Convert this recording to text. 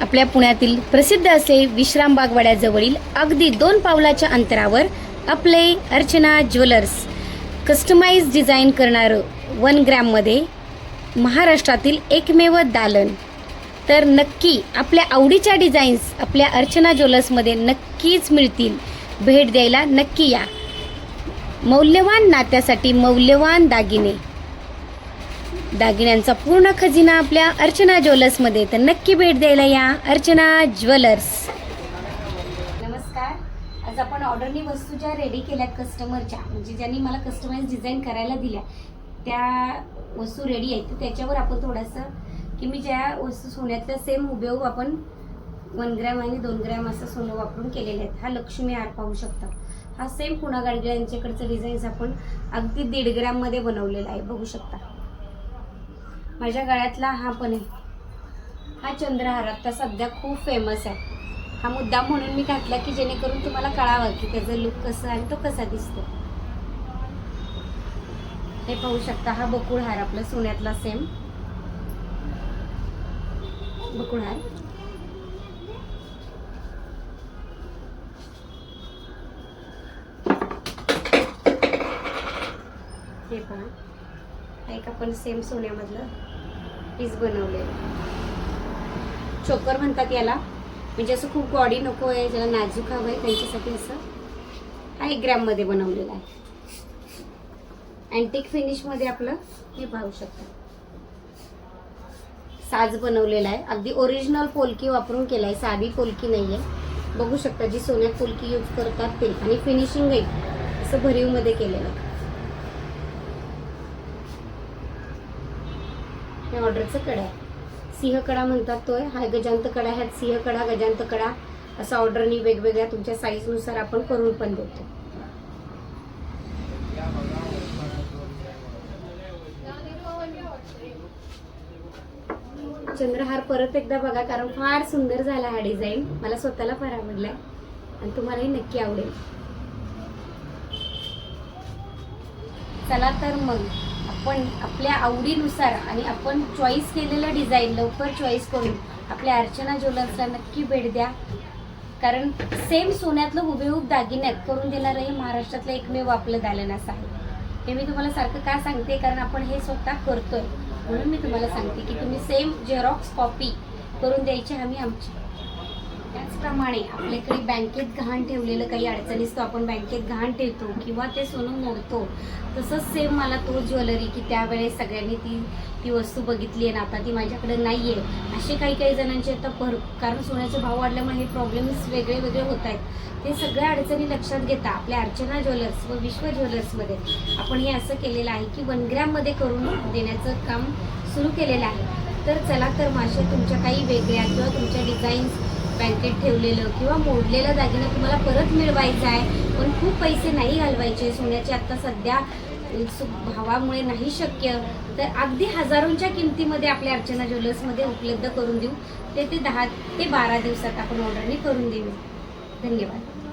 आपल्या पुण्यातील प्रसिद्ध असे विश्राम बागवाड्याजवळील अगदी दोन पावलाच्या अंतरावर आपले अर्चना ज्वेलर्स कस्टमाइज डिझाईन करणारं वन ग्रॅममध्ये महाराष्ट्रातील एकमेव दालन. तर नक्की आपल्या आवडीच्या डिझाईन्स आपल्या अर्चना ज्वेलर्समध्ये नक्कीच मिळतील. भेट द्यायला नक्की या. मौल्यवान नात्यासाठी मौल्यवान दागिने. दागिन्यांचा पूर्ण खजिना आपल्या अर्चना ज्वेलर्समध्ये तर नक्की भेट द्यायला या अर्चना ज्वेलर्स. नमस्कार. आज आपण ऑर्डरनी वस्तू ज्या रेडी केल्यात कस्टमरच्या म्हणजे ज्यांनी मला कस्टमाइज डिझाईन करायला दिल्या त्या वस्तू रेडी आहेत. तर त्याच्यावर आपण थोडंसं की मी ज्या वस्तू सोन्यातल्या सेम हुबेहूब आपण वन ग्रॅम आणि दोन ग्रॅम असं सोनं वापरून केलेले आहेत. हा लक्ष्मी हार पाहू शकता. हा सेम पुणा गाडगे यांच्याकडचं डिझाईन्स आपण अगदी दीड ग्रॅममध्ये बनवलेला आहे. बघू शकता. माझ्या गळ्यातला हा पण आहे. हा चंद्रहार आता सध्या खूप फेमस आहे. हा मुद्दा म्हणून मी घातला की जेणेकरून तुम्हाला कळावं की त्याचा लुक कसं आणि तो कसा दिसतो. हे पाहू शकता हा बकुळ हार आपला सोन्यातला सेम बकुळ हार हे पहा. एक आपण सेम सोन्यामधलं पीस बनवलेलं चोकर म्हणतात याला. म्हणजे असं खूप बॉडी नको आहे ज्याला नाजूक हवं आहे त्यांच्यासाठी असं हा एक ग्रॅममध्ये बनवलेला आहे. अँटिक फिनिशमध्ये आपलं हे पाहू शकता. साज बनवलेला आहे. अगदी ओरिजिनल पोलकी वापरून केला आहे साधी पोलकी नाही आहे बघू शकता जी सोन्यात पोलकी यूज करतात ते. आणि फिनिशिंग आहे. असं भरीवमध्ये केलेलं. आहे हे ऑर्डरचं कडा आहे. सिंहकडा म्हणतात तो आहे हा गजांत कडा ह्यात सिंहकडा गजांत कडा असा ऑर्डरनी वेगवेगळ्या तुमच्या साईजनुसार आपण करून पण देतो. चंद्रहार परत एकदा बघा कारण फार सुंदर झाला हा डिझाईन मला स्वतःला फार आवडलाय. आणि तुम्हालाही नक्की आवडेल. चला तर मग. आपण आपल्या आवडीनुसार आणि आपण चॉईस केलेलं डिझाईन लवकर चॉईस करून आपल्या अर्चना ज्वेलर्सला नक्की भेट द्या. कारण सेम सोन्यातलं हुबेहूब दागिन्यात करून देणारं हे महाराष्ट्रातलं एकमेव आपलं दालन असं आहे. हे मी तुम्हाला सारखं का सांगते? कारण आपण हे स्वतः करतोय. म्हणून मी तुम्हाला सांगते की तुम्ही सेम झेरॉक्स कॉपी करून द्यायची हमी आमची. त्याचप्रमाणे आपल्याकडे बँकेत गहाण ठेवलेलं काही अडचणीस तो आपण बँकेत गहाण ठेवतो किंवा ते सोनं मोडतो तसंच सेम मला तो ज्वेलरी की त्यावेळेस सगळ्यांनी ती ती वस्तू बघितली आहे ना आता ती माझ्याकडे नाही आहे असे काही काही जणांचे आता भर कारण सोन्याचे भाव वाढल्यामुळे हे प्रॉब्लेम्स वेगळे वेगळे होत आहेत. ते सगळ्या अडचणी लक्षात घेता आपल्या अर्चना ज्वेलर्स व विश्व ज्वेलर्समध्ये आपण हे असं केलेलं आहे की वन ग्रॅममध्ये करून देण्याचं काम सुरू केलेलं आहे. तर चला तर मासे तुमच्या काही वेगळ्या किंवा तुमच्या डिझाईन्स बँकेत ठेवलेलं किंवा मोडलेलं दागिना तुम्हाला परत मिळवायचा आहे. पण खूप पैसे नाही घालवायचे. सोन्याचे आत्ता सध्या भावामुळे नाही शक्य. तर अगदी हजारोंच्या किमतीमध्ये आपल्या अर्चना ज्वेलर्समध्ये उपलब्ध करून देऊ. ते ते दहा ते बारा दिवसात आपण ऑर्डरने करून देऊ. धन्यवाद.